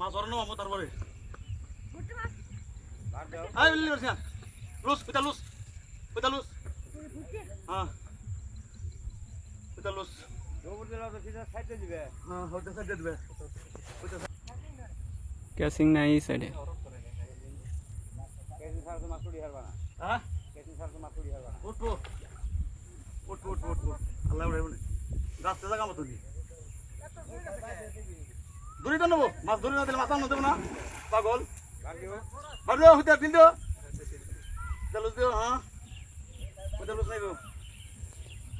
মাছ ধরে নেওয়া তারপরে লুস পিতা লুস পিতা লুস হ্যাঁ। এটা লস ক্যাচিং নাই এই সাইডে। হ্যাঁ? দূরে তো নেব? মাছ ধরে না দিলে মাছ আনো দেবো না? পাগল। ভাবলো হইতে দিন দিও হ্যাঁ। নাই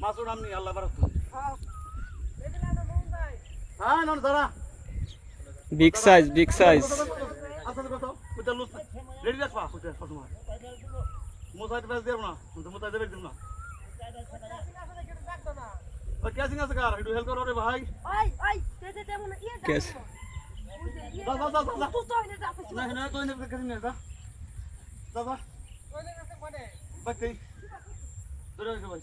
মাছ নাম নি আল্লাহ বারাক হ্যাঁ নন দাদা বিগ আচ্ছা, আচ্ছা, আচ্ছা, সাইজ বিগ সাইজ আসলে কত কত লুস রেডি রাখবা কত ফাতমা মোসাইট বেজ দেব না তো মোসাইট দেব না। ও কে সিং আছে কার? একটু হেল্প করো রে ভাই। ওই ওই দাদা দাদা তেমন ইয়া কেস দাদা যা যা যা তুই তো এনে যা। না না তো এনে কেস না যা। যা যা। ওই না সে বনে বাকি দূরে সবাই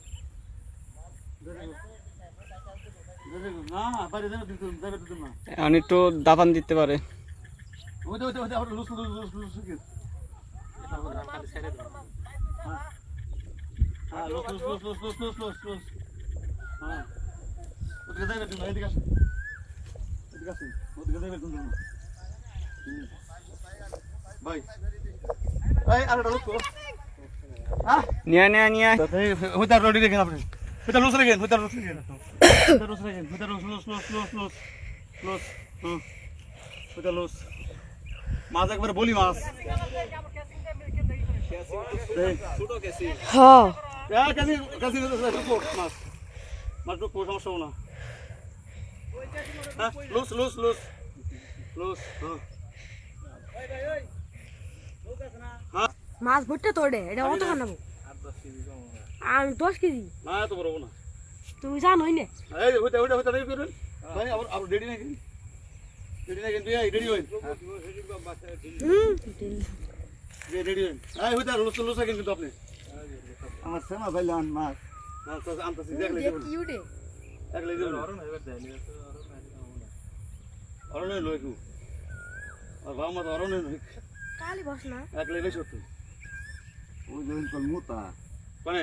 এখন একটু দাপান দিতে পারে। হ্যাঁ। নিয়ে নিয়ে নিয়ে রোডি দেখেন আপনি। With the loose again, huita los again. Huita los again, huita los, los, los, los, los, los, huita los. মাছ একবার বলি মাছ হ্যাঁ কাছে কাছে মাছ মাছ ঢুকবো সমস্যা না হ্যাঁ লুস লুস লুস লুস হ্যাঁ মাছ ভুট্টা তোড়ে এটা অত খান নেব আমি দশ কেজি। না এত বড় না। তুমি জানোই না এই হইতা হইতা হইতা রেডি করুন ভাই আবার আবার রেডি নাকি রেডি নাকি তুই রেডি হইন। হুম। রেডি হইন। এই হইতা লুস লুস কিন্তু আপনি। আমার সেমা ভাইলাম মাছ না তো আনতাছি দেখলে দেবো কি উঠে দেখলে দেবো অরণে লই কু আর বাবা মা তো অরণে লই কালি বস না। একলে বেশ হতো ওই যে কল মুতা। মানে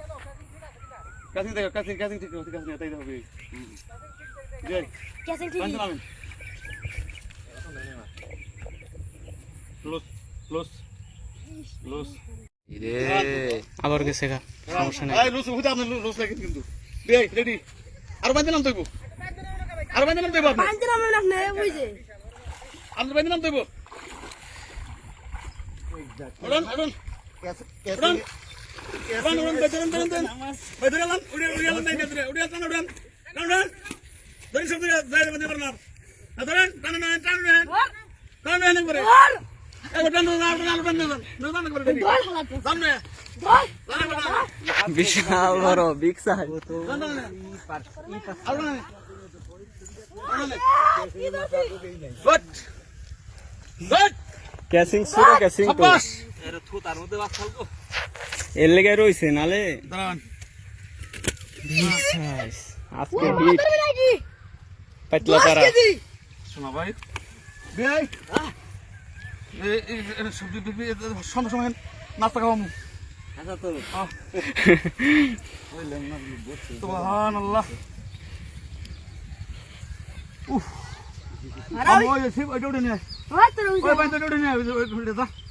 কাছে থেকে কাছে কাছে থেকে আছে কাছে তাই হবে। জয়। কাছে থেকে আছে নামেন প্লাস প্লাস প্লাস ইরে। আবার গেছে গা সমস্যা নাই। লুস আপনি লুস লাগে কিন্তু। দেই রেডি আর বাইন্দে নাম তৈব আর বাইন্দে নাম তৈব আপনি নাম আপনি বুঝে নাম তৈব বিশাল বড় বিগ সাইজ টান না আর না গুড গুড ক্যাসিং ছিল ক্যাসিং তো সাবাস এর লেগে রইছে নালে? দাঁড়ান। আজকে হিট পাতলা তারা। শোনা ভাই। ভাই সবজি বিবি সময় সময় নাস্তা খাওয়ামু আচ্ছা তো কইলাম না বসে সুবহান আল্লাহ উফ। আরে ওই ওই উঠে নিয়ে হয় তোর ওই ওই বাইন্দা উঠে নিয়ে ওই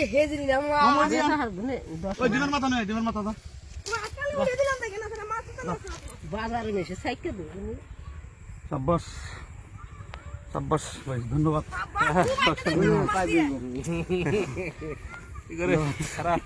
এ না দিয়া। হার গুনে দশ ওই ডিমের মাথা নয় ডিমের মাথা দা বাজারে মেশে সাইকেল দেবো সাব্বাস। সাব্বাস ভাই ধন্যবাদ। কি করে? খারাপ।